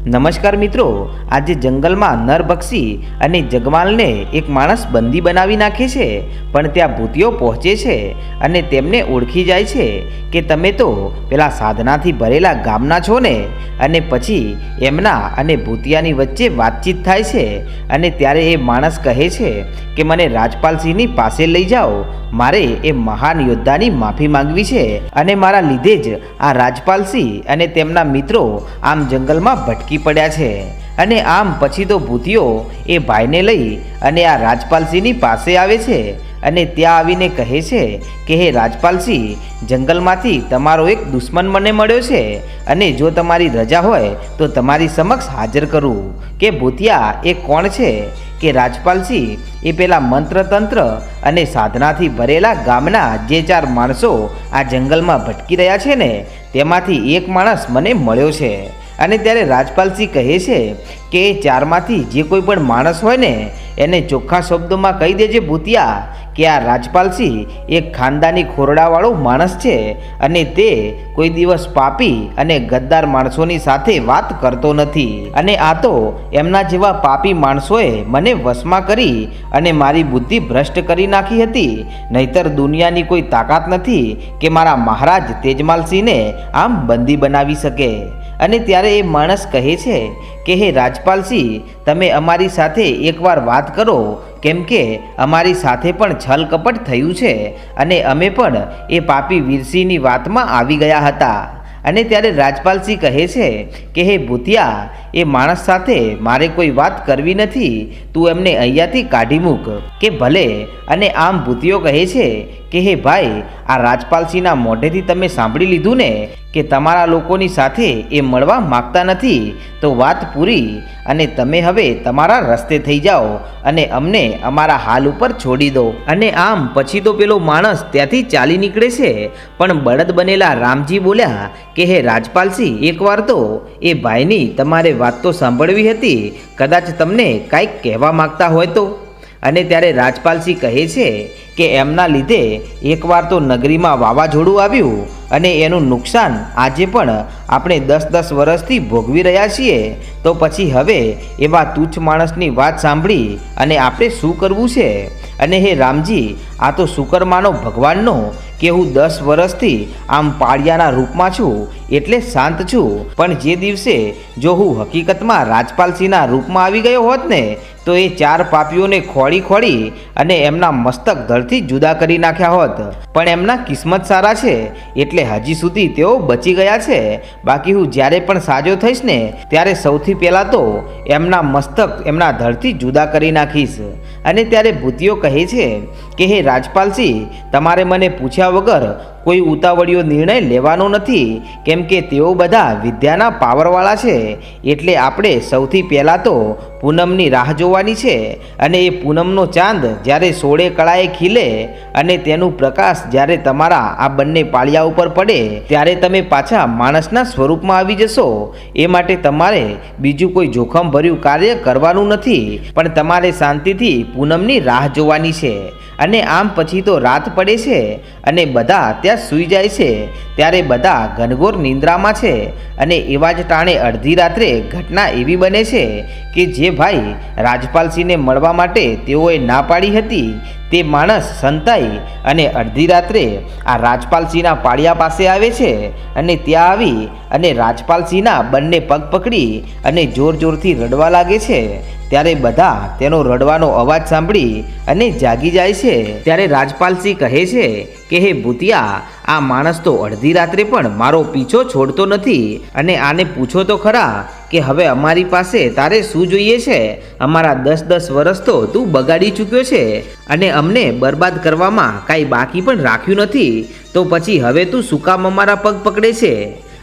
નમસ્કાર મિત્રો, આજે જંગલમાં નરબક્ષી અને જગમાલને એક માણસ બંદી બનાવી નાખે છે, પણ ત્યાં ભૂતિઓ પહોંચે છે અને તેમને ઓળખી જાય છે કે તમે તો પેલા સાધનાથી ભરેલા ગામના છો ને, અને પછી એમના અને ભૂતિયાની વચ્ચે વાતચીત થાય છે, અને ત્યારે એ માણસ કહે છે કે મને રાજપાલસિંહની પાસે લઈ જાઓ, મારે એ મહાન યોદ્ધાની માફી માંગવી છે, અને મારા લીધે જ આ રાજપાલસિંહ અને તેમના મિત્રો આમ જંગલમાં ભટકી પડ્યા છે. અને આમ પછી તો ભૂતિયો એ ભાઈને લઈ અને આ રાજપાલસિંહની પાસે આવે છે. અને ત્યાં આવીને કહે છે કે, હે રાજપાલસિંહ જંગલમાંથી તમારો એક દુશ્મન મને મળ્યો છે. અને જો તમારી રજા હોય તો તમારી સમક્ષ હાજર કરું. કે ભૂતિયા, એ કોણ છે? કે રાજપાલસિંહ એ પેલા મંત્રતંત્ર અને સાધનાથી ભરેલા ગામના જે ચાર માણસો આ જંગલમાં ભટકી રહ્યા છે ને, તેમાંથી એક માણસ મને મળ્યો છે. અને ત્યારે રાજપાલસિંહ કહે છે કે ચારમાંથી જે કોઈ પણ માણસ હોય ને, એને ચોખ્ખા શબ્દોમાં કહી દેજે ભૂતિયા કે આ રાજપાલસિંહ એક ખાનદાની ખોરડાવાળો માણસ છે અને તે કોઈ દિવસ પાપી અને ગદ્દાર માણસોની સાથે વાત કરતો નથી. અને આ તો એમના જેવા પાપી માણસોએ મને વશમાં કરી અને મારી બુદ્ધિ ભ્રષ્ટ કરી નાખી હતી. નહીતર દુનિયાની કોઈ તાકાત નથી કે મારા મહારાજ તેજમાલસિંહને આમ બંદી બનાવી શકે. અને ત્યારે એ માણસ કહે છે કે, હે રાજપાલસિંહ તમે અમારી સાથે એકવાર વાત કરો, કેમ કે અમારી સાથે પણ છલ કપટ થયું છે અને અમે પણ એ પાપી વીરસિંહની વાતમાં આવી ગયા હતા. અને ત્યારે રાજપાલસિંહ કહે છે કે, હે ભૂતિયા એ માણસ સાથે મારે કોઈ વાત કરવી નથી, તું એમને અહીંયાથી કાઢી મૂક, કે ભલે. અને આમ ભૂતિયો કહે છે કે, હે ભાઈ, આ રાજપાલસિંહના મોઢેથી તમે સાંભળી લીધું ને કે તમારા લોકોની સાથે એ મળવા માગતા નથી? તો વાત પૂરી. અને તમે હવે તમારા રસ્તે થઈ જાઓ અને અમને અમારા હાલ ઉપર છોડી દો. અને આમ પછી તો પેલો માણસ ત્યાંથી ચાલી નીકળે છે. પણ બળદ બનેલા રામજી બોલ્યા કે, હે રાજપાલસિંહ એકવાર તો એ ભાઈની તમારે વાત તો સાંભળવી હતી. કદાચ તમને કાંઈક કહેવા માગતા હોય તો. અને ત્યારે રાજપાલસિંહ કહે છે કે એમના લીધે એકવાર તો નગરીમાં વાવાઝોડું આવ્યું અને એનું નુકસાન આજે પણ આપણે દસ દસ વર્ષથી ભોગવી રહ્યા છીએ. તો પછી હવે એવા તુચ્છ માણસની વાત સાંભળી અને આપણે શું કરવું છે? અને હે રામજી, આ તો શુકરમાનો ભગવાનનો કે હું દસ વર્ષથી આમ પાળિયાના રૂપમાં છું, એટલે શાંત છું. પણ જે દિવસે જો હું હકીકતમાં રાજપાલસિંહના રૂપમાં આવી ગયો હોત ને તો એ ચાર પાપીઓને ખોળી ખોળી અને એમના મસ્તક ધરથી જુદા કરી નાખ્યા હોત. પણ એમના કિસ્મત સારા છે, એટલે હજી સુધી તેઓ બચી ગયા છે. બાકી હું જ્યારે પણ સાજો થઈશ ને, ત્યારે સૌથી પહેલાં તો એમના મસ્તક એમના ધરથી જુદા કરી નાખીશ. અને ત્યારે ભૂતિઓ કહે છે કે, હે રાજપાલસિંહ તમારે મને પૂછ્યા વગર કોઈ ઉતાવળિયો નિર્ણય લેવાનો નથી, કેમ કે તેઓ બધા વિદ્યાના પાવરવાળા છે. એટલે આપણે સૌથી પહેલાં તો પૂનમની રાહ જોવાની છે અને એ પૂનમનો ચાંદ જ્યારે સોળે કળાએ ખીલે અને તેનું પ્રકાશ જ્યારે તમારા આ બંને પાળિયા ઉપર પડે, ત્યારે તમે પાછા માણસના સ્વરૂપમાં આવી જશો. એ માટે તમારે બીજું કોઈ જોખમ ભર્યું કાર્ય કરવાનું નથી, પણ તમારે શાંતિથી પૂનમની રાહ જોવાની છે. અને આમ પછી તો રાત પડે છે અને બધા ત્યાં સૂઈ જાય છે, ત્યારે બધા ઘનઘોર નિંદ્રામાં છે અને એવા જ ટાણે અડધી રાત્રે ઘટના એવી બને છે કે જે ભાઈ રાજપાલસિંહને મળવા માટે તેઓએ ના પાડી હતી. તે માણસ સંતાઈ અને અડધી રાત્રે આ રાજપાલસિંહના પાળિયા પાસે આવે છે અને ત્યાં આવી અને રાજપાલસિંહના બંને પગ પકડી અને જોર જોરથી રડવા લાગે છે. ત્યારે બધા તેનો રડવાનો અવાજ સાંભળી અને જાગી જાય છે. ત્યારે રાજપાલસિંહ કહે છે કે, હે ભૂતિયા, આ માણસ તો અડધી રાત્રે પણ મારો પીછો છોડતો નથી અને આને પૂછો તો ખરા કે, હવે અમારી પાસે તારે શું જોઈએ છે? અમારા દસ દસ વર્ષ તો તું બગાડી ચૂક્યો છે અને અમને બરબાદ કરવામાં કાંઈ બાકી પણ રાખ્યું નથી. તો પછી હવે તું શું કામ અમારા પગ પકડે છે?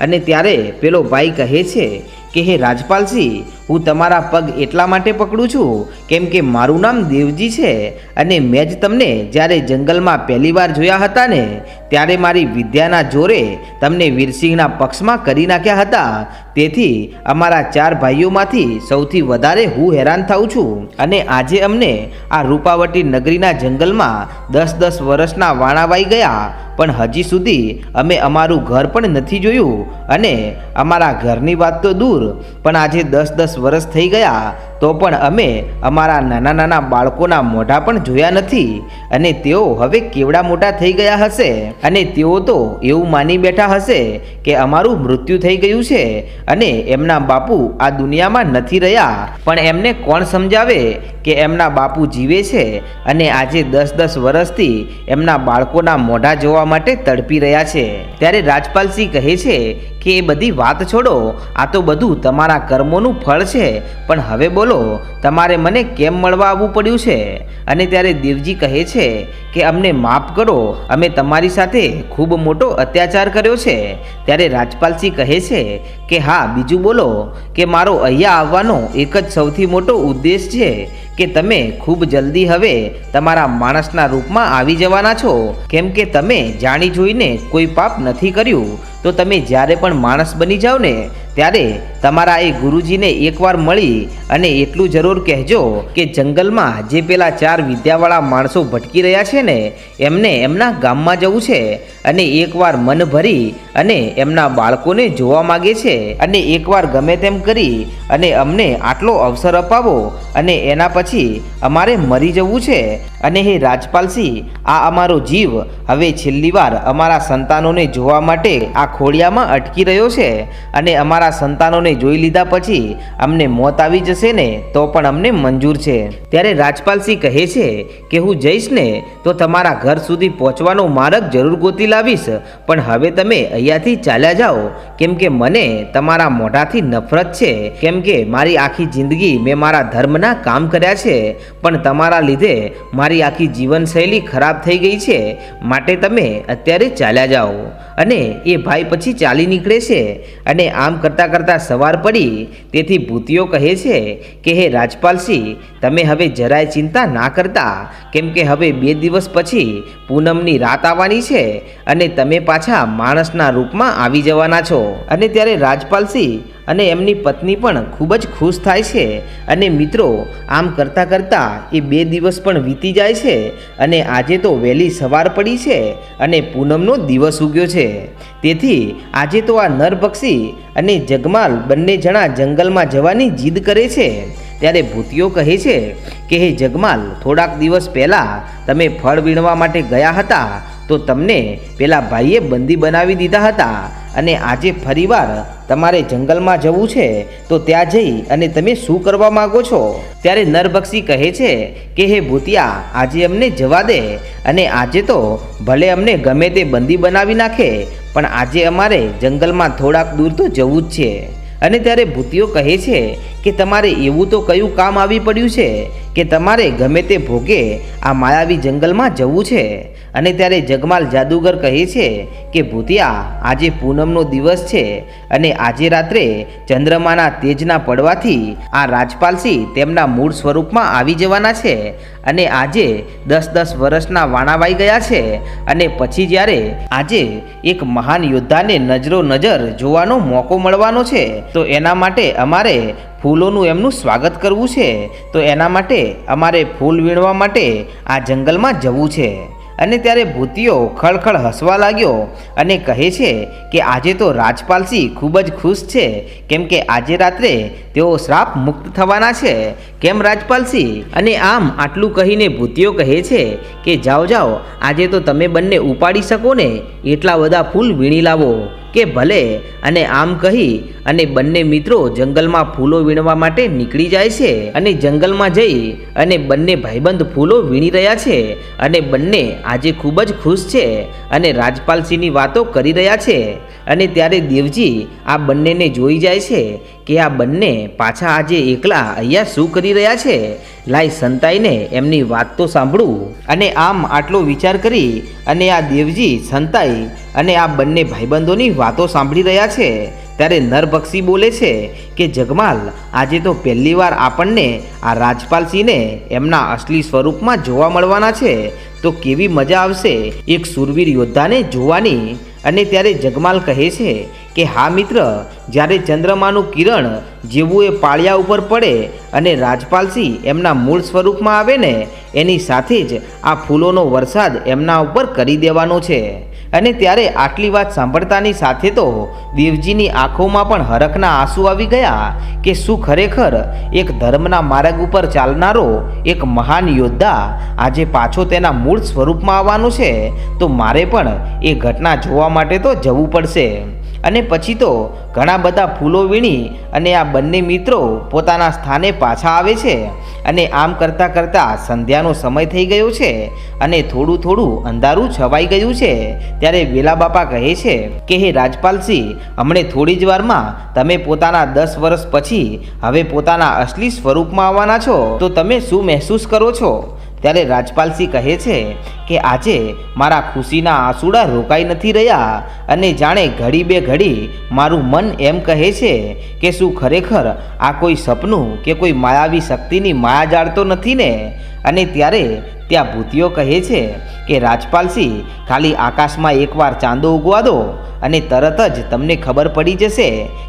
અને ત્યારે પેલો ભાઈ કહે છે કે, હે રાજપાલસિંહ હું તમારા પગ એટલા માટે પકડું છું, કેમ કે મારું નામ દેવજી છે અને મેં જ તમને જ્યારે જંગલમાં પહેલી વાર જોયા હતા ને, ત્યારે મારી વિદ્યાના જોરે તમને વીરસિંહના પક્ષમાં કરી નાખ્યા હતા. તેથી અમારા ચાર ભાઈઓમાંથી સૌથી વધારે હું હેરાન થાઉં છું. અને આજે અમને આ રૂપાવટી નગરીના જંગલમાં દસ દસ વર્ષના વાણાવાઈ ગયા. પણ હજી સુધી અમે અમારું ઘર પણ નથી જોયું અને અમારા ઘરની વાત તો દૂર, પણ આજે દસ દસ વર્ષ થઈ ગયા તો પણ અમે અમારા નાના નાના બાળકોના મોઢા પણ જોયા નથી અને તેઓ હવે કેવડા મોટા થઈ ગયા હશે અને તેઓ તો એવું માની બેઠા હશે કે અમારું મૃત્યુ થઈ ગયું છે અને એમના બાપુ આ દુનિયામાં નથી રહ્યા. પણ એમને કોણ સમજાવે કે એમના બાપુ જીવે છે અને આજે દસ દસ વર્ષથી એમના બાળકોના મોઢા જોવા માટે તડપી રહ્યા છે? ત્યારે રાજપાલસિંહ કહે છે કે, એ બધી વાત છોડો. આ તો બધું તમારા કર્મોનું ફળ છે. પણ હવે બોલો તમારે મને કેમ મળવા આવવું પડ્યું છે? અને ત્યારે દેવજી કહે છે કે, અમને માફ કરો, અમે તમારી સાથે ખૂબ મોટો અત્યાચાર કર્યો છે. ત્યારે રાજપાલસિંહ કહે છે કે, હા, બીજું બોલો, કે મારો અહીંયા આવવાનો એક જ સૌથી મોટો ઉદ્દેશ છે કે તમે ખૂબ જલ્દી હવે તમારા માણસના રૂપમાં આવી જવાના છો. કેમ કે તમે જાણી જોઈને કોઈ પાપ નથી કર્યું, તો તમે જ્યારે પણ માણસ બની જાઓ ને ત્યારે તમારા એ ગુરુજીને એકવાર મળી અને એટલું જરૂર કહેજો કે જંગલમાં જે પેલા ચાર વિદ્યાવાળા માણસો ભટકી રહ્યા છે ને, એમને એમના ગામમાં જવું છે અને એકવાર મન ભરી અને એમના બાળકોને જોવા માગે છે અને એકવાર ગમે તેમ કરી અને અમને આટલો અવસર અપાવો અને એના પછી અમારે મરી જવું છે. અને હે રાજપાલસિંહ, આ અમારો જીવ હવે છેલ્લી વાર અમારા સંતાનોને જોવા માટે આ ખોડિયામાં અટકી રહ્યો છે અને અમારા સંતાનોને જોઈ લીધા પછી અમને મોત આવી જશે ને તો પણ અમને મંજૂર છે. ત્યારે રાજપાલસિંહ કહે છે કે હું જઈશ ને તો તમારા ઘર સુધી પહોંચવાનો માર્ગ જરૂર ગોતી લાવીશ. પણ હવે તમે અહીંયાથી ચાલ્યા જાઓ. કેમ કે મને તમારા મોઢાથી નફરત છે. કેમ કે મારી આખી જિંદગી મેં મારા ધર્મના કામ કર્યા છે. પણ તમારા લીધે મારી આખી જીવનશૈલી ખરાબ થઈ ગઈ છે. માટે તમે અત્યારે ચાલ્યા જાઓ. અને એ ભાઈ પછી ચાલી નીકળે છે. અને આમ કરતાં કરતાં સવાર પડી, તેથી ભૂતિઓ કહે છે કે, હે રાજપાલસિંહ, તમે હવે જરાય ચિંતા ના કરતા, કેમ કે હવે બે દિવસ પછી પૂનમની રાત આવવાની છે અને તમે પાછા માણસના રૂપમાં આવી જવાના છો. અને ત્યારે રાજપાલસિંહ અને એમની પત્ની પણ ખૂબ જ ખુશ થાય છે અને મિત્રો, આમ કરતાં કરતાં એ બે દિવસ પણ વીતી જાય છે અને આજે તો વહેલી સવાર પડી છે અને પૂનમનો દિવસ ઉગ્યો છે. તેથી આજે તો આ નરભક્ષી અને જગમાલ બંને જણા જંગલમાં જવાની જીદ કરે છે. ત્યારે ભૂતિઓ કહે છે કે, હે જગમાલ, થોડાક દિવસ પહેલાં તમે ફળ વીણવા માટે ગયા હતા, તો તમને પેલા ભાઈએ બંદી બનાવી દીધા હતા. અને આજે ફરીવાર તમારે જંગલમાં જવું છે, તો ત્યાં જઈ અને તમે શું કરવા માગો છો? ત્યારે નરભક્ષી કહે છે કે, હે ભૂતિયા, આજે અમને જવા દે અને આજે તો ભલે અમને ગમે તે બંદી બનાવી નાખે, પણ આજે અમારે જંગલમાં થોડાક દૂર તો જવું જ છે. અને ત્યારે ભૂતિઓ કહે છે કે, તમારે એવું તો કયું કામ આવી પડ્યું છે કે તમારે ગમે તે ભોગે આ માયાવી જંગલમાં જવું છે? અને ત્યારે જગમાલ જાદુગર કહે છે કે, ભૂતિયા, આજે પૂનમનો દિવસ છે અને આજે રાત્રે ચંદ્રમાના તેજના પડવાથી આ રાજપાલસિંહ તેમના મૂળ સ્વરૂપમાં આવી જવાના છે અને આજે દસ દસ વર્ષના વાણાવાઈ ગયા છે અને પછી જ્યારે આજે એક મહાન યોદ્ધાને નજરો નજર જોવાનો મોકો મળવાનો છે, તો એના માટે અમારે ફૂલોનું એમનું સ્વાગત કરવું છે, તો એના માટે અમારે ફૂલ વીણવા માટે આ જંગલમાં જવું છે. અને ત્યારે ભૂતિઓ ખળખળ હસવા લાગ્યો અને કહે છે કે આજે તો રાજપાલસિંહ ખૂબ જ ખુશ છે, કેમ કે આજે રાત્રે તેઓ શ્રાપ મુક્ત થવાના છે. કેમ રાજપાલસિંહ અને આમ આટલું કહીને ભૂતિઓ કહે છે કે જાઓ જાઓ, આજે તો તમે બંને ઉપાડી શકો ને, એટલા બધા ફૂલ વીણી લાવો. કે ભલે અને આમ કહી અને બંને મિત્રો જંગલમાં ફૂલો વીણવા માટે નીકળી જાય છે અને જંગલમાં જઈ અને બંને ભાઈબંધ ફૂલો વીણી રહ્યા છે અને બંને આજે ખૂબ જ ખુશ છે અને રાજપાલસિંહની વાતો કરી રહ્યા છે અને ત્યારે દેવજી આ બંનેને જોઈ જાય છે કે આ બંને પાછા આજે એકલા અહીંયા શું કરી રહ્યા છે? લાઈ સંતાઈને એમની વાત તો સાંભળું. અને આમ આટલો વિચાર કરી અને આ દેવજી, સંતાઈ અને આ બંને ભાઈબંધોની વાતો સાંભળી રહ્યા છે. ત્યારે નરભક્ષી બોલે છે કે, જગમાલ, આજે તો પહેલીવાર આપણને આ રાજપાલસિંહને એમના અસલી સ્વરૂપમાં જોવા મળવાના છે. તો કેવી મજા આવશે એક સુરવીર યોદ્ધાને જોવાની અને ત્યારે જગમાલ કહે છે કે, હા મિત્ર, જ્યારે ચંદ્રમાનું કિરણ જેવું એ પાળિયા ઉપર પડે અને રાજપાલસિંહ એમના મૂળ સ્વરૂપમાં આવે ને, એની સાથે જ આ ફૂલોનો વરસાદ એમના ઉપર કરી દેવાનો છે. અને ત્યારે આટલી વાત સાંભળતાની સાથે તો દેવજીની આંખોમાં પણ હરખના આંસુ આવી ગયા કે શું ખરેખર એક ધર્મના માર્ગ ઉપર ચાલનારો એક મહાન યોદ્ધા આજે પાછો તેના મૂળ સ્વરૂપમાં આવવાનો છે? તો મારે પણ એ ઘટના જોવા માટે તો જવું પડશે. અને પછી તો ઘણા બધા ફૂલો વીણી અને આ બંને મિત્રો પોતાના સ્થાને પાછા આવે છે અને આમ કરતાં કરતાં સંધ્યાનો સમય થઈ ગયો છે અને થોડું થોડું અંધારું છવાઈ ગયું છે. ત્યારે વેલા બાપા કહે છે કે, હે રાજપાલસિંહ, હમણે થોડી જ વારમાં તમે પોતાના દસ વર્ષ પછી હવે પોતાના અસલી સ્વરૂપમાં આવવાના છો. તો તમે શું મહેસૂસ કરો છો? ત્યારે રાજપાલસિંહ કહે છે કે આજે મારા ખુશીના આંસુડા રોકાઈ નથી રહ્યા અને જાણે ઘડી બે ઘડી મારું મન એમ કહે છે કે શું ખરેખર આ કોઈ સપનું કે કોઈ માયાવી શક્તિની માયા જાળતો નથી ને? અને ત્યારે ત્યાં ભૂતિઓ કહે છે કે, રાજપાલસિંહ, ખાલી આકાશમાં એકવાર ચાંદો ઉગવા દો અને તરત જ તમને ખબર પડી જશે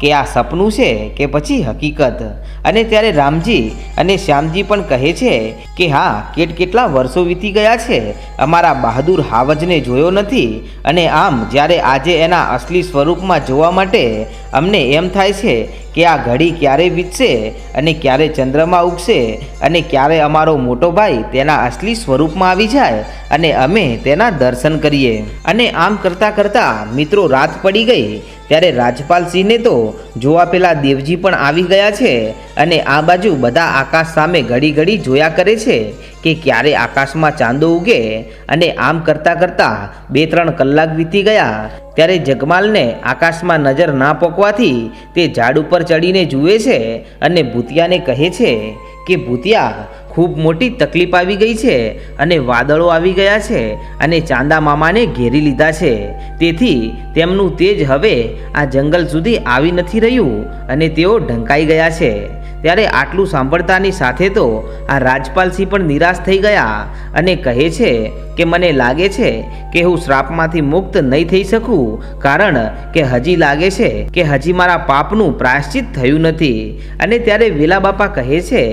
કે આ સપનું છે કે પછી હકીકત. અને ત્યારે રામજી અને શ્યામજી પણ કહે છે કે, હા, કેટ કેટલા વર્ષો વીતી ગયા છે. અમારા બહાદુર હાવજને જોયો નથી અને આમ જ્યારે આજે એના અસલી સ્વરૂપમાં જોવા માટે અમને એમ થાય છે કે આ ઘડી ક્યારે વીતશે અને ક્યારે ચંદ્રમાં ઉગશે અને ક્યારે અમારો મોટો ભાઈ તેના અસલી સ્વરૂપમાં આવી જાય અને અમે તેના દર્શન કરીએ. અને આમ કરતાં કરતાં મિત્રો રાત પડી ગઈ, ત્યારે રાજપાલસિંહને તો જોવા પેલા દેવજી પણ આવી ગયા છે. અને આ બાજુ બધા આકાશ સામે ઘડી ઘડી જોયા કરે છે કે ક્યારે આકાશમાં ચાંદો ઉગે અને આમ કરતાં કરતાં બે ત્રણ કલાક વીતી ગયા ત્યારે જગમાલને આકાશમાં નજર ના પોકવાથી તે ઝાડ ઉપર ચડીને જુએ છે અને ભૂતિયાને કહે છે કે, ભૂતિયા, ખૂબ મોટી તકલીફ આવી ગઈ છે અને વાદળો આવી ગયા છે અને ચાંદા મામાને ઘેરી લીધા છે. તેથી તેમનું તેજ હવે આ જંગલ સુધી આવી નથી રહ્યું અને તેઓ ઢંકાઈ ગયા છે. ત્યારે આટલું સાંભળતાની સાથે તો આ રાજપાલસિંહ પણ નિરાશ થઈ ગયા અને કહે છે કે મને લાગે છે કે હું શ્રાપમાંથી મુક્ત નહીં થઈ શકું, કારણ કે હજી લાગે છે કે હજી મારા પાપનું પ્રાયશ્ચિત થયું નથી. અને ત્યારે વેલા બાપા કહે છે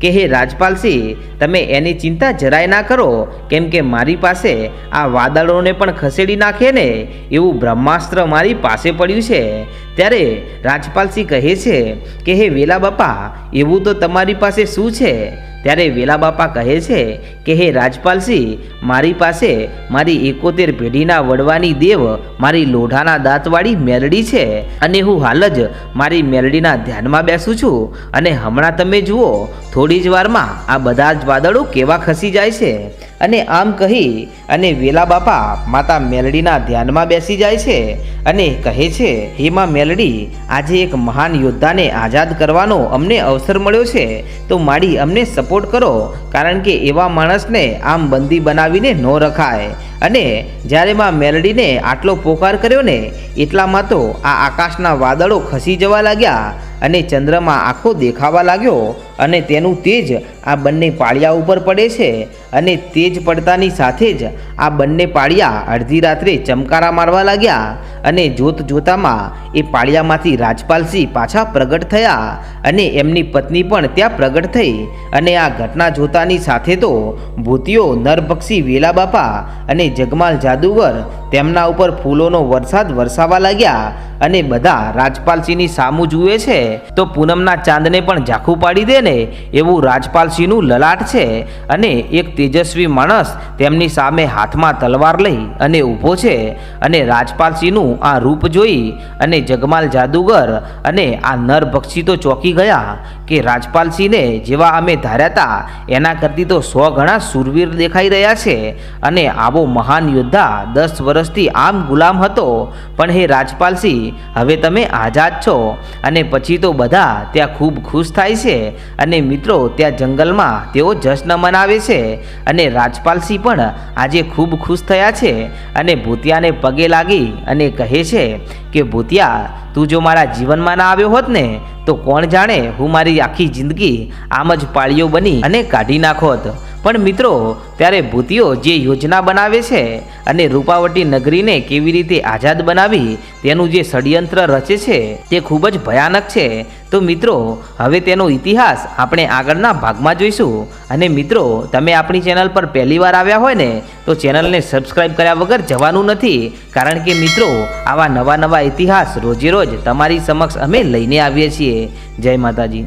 કે, હે રાજપાલસિંહ, તમે એની ચિંતા જરાય ના કરો, કેમ કે મારી પાસે આ વાદળોને પણ ખસેડી નાખે ને એવું બ્રહ્માસ્ત્ર મારી પાસે પડ્યું છે. ત્યારે રાજપાલસિંહ કહે છે કે, હે વેલા બાપા એવું તો તમારી પાસે શું છે? ત્યારે વેલા બાપા કહે છે કે, હે રાજપાલસિંહ, મારી પાસે મારી એકોતેર પેઢીના વડવાની દેવ મારી લોઢાના દાંતવાળી મેલડી છે અને હું હાલ જ મારી મેલડીના ધ્યાનમાં બેસું છું અને હમણાં તમે જુઓ, થોડી જ વારમાં આ બધા જ વાદળો કેવા ખસી જાય છે. અને આમ કહી અને વેલા બાપા માતા મેલડીના ધ્યાનમાં બેસી જાય છે અને કહે છે, હે માં મેલડી આજે એક મહાન યોદ્ધાને આઝાદ કરવાનો અમને અવસર મળ્યો છે, તો માડી અમને સપોર્ટ કરો કારણ કે એવા માણસને આમ બંદી બનાવીને ન રખાય. અને જ્યારે માં મેલડીને આટલો પોકાર કર્યો ને, એટલામાં તો આ આકાશના વાદળો ખસી જવા લાગ્યા અને ચંદ્રમાં આખો દેખાવા લાગ્યો અને તેનું તેજ આ બંને પાળિયા ઉપર પડે છે અને તેજ પડતાની સાથે જ આ બંને પાળિયા અડધી રાત્રે ચમકારા મારવા લાગ્યા અને જોત જોતામાં એ પાળિયામાંથી રાજપાલસિંહ પાછા પ્રગટ થયા અને એમની પત્ની પણ ત્યાં પ્રગટ થઈ અને આ ઘટના જોતાની સાથે તો ભૂતિઓ નરભક્ષી વેલા બાપા અને જગમાલ જાદુગર તેમના ઉપર ફૂલોનો વરસાદ વરસાવા લાગ્યા અને બધા રાજપાલસિંહની સામું જુએ છે, તો પૂનમના ચાંદને પણ ઝાંખું પાડી દે ને એવું રાજપાલસિંહનું લલાટ છે અને એક તેજસ્વી માણસ તેમની સામે હાથમાં તલવાર લઈ અને ઊભો છે અને રાજપાલસિંહનું આ રૂપ જોઈ અને જગમાલ જાદુગર અને આ નર પક્ષી તો ચોંકી ગયા કે રાજપાલસિંહને જેવા અમે ધાર્યા હતા એના કરતી તો સો ગણા સુરવીર દેખાઈ રહ્યા છે અને આવો મહાન યોદ્ધા દસ વર્ષથી આમ ગુલામ હતો. પણ હે રાજપાલસિંહ, હવે તમે આઝાદ છો અને પછી તો બધા ત્યાં ખૂબ ખુશ થાય છે અને મિત્રો, ત્યાં જંગલમાં તેઓ જશ્ન મનાવે છે અને રાજપાલસિંહ પણ આજે ખૂબ ખુશ થયા છે અને ભૂતિયાને પગે લાગી અને કહે છે કે, ભૂતિયા તું જો મારા જીવનમાં ના આવ્યો હોત ને, તો કોણ જાણે હું મારી આખી જિંદગી આમ જ પાળીઓ બની અને કાઢી નાખોત પણ મિત્રો, ત્યારે ભૂતિઓ જે યોજના બનાવે છે અને રૂપાવટી નગરીને કેવી રીતે આઝાદ બનાવી, તેનું જે ષડયંત્ર રચે છે, તે ખૂબ જ ભયાનક છે. તો મિત્રો, હવે તેનો ઇતિહાસ આપણે આગળના ભાગમાં જોઈશું. અને મિત્રો, તમે આપણી ચેનલ પર પહેલીવાર આવ્યા હોય ને, તો ચેનલને સબસ્ક્રાઈબ કર્યા વગર જવાનું નથી. કારણ કે મિત્રો, આવા નવા નવા ઇતિહાસ રોજે રોજ તમારી સમક્ષ અમે લઈને આવીએ છીએ. જય માતાજી.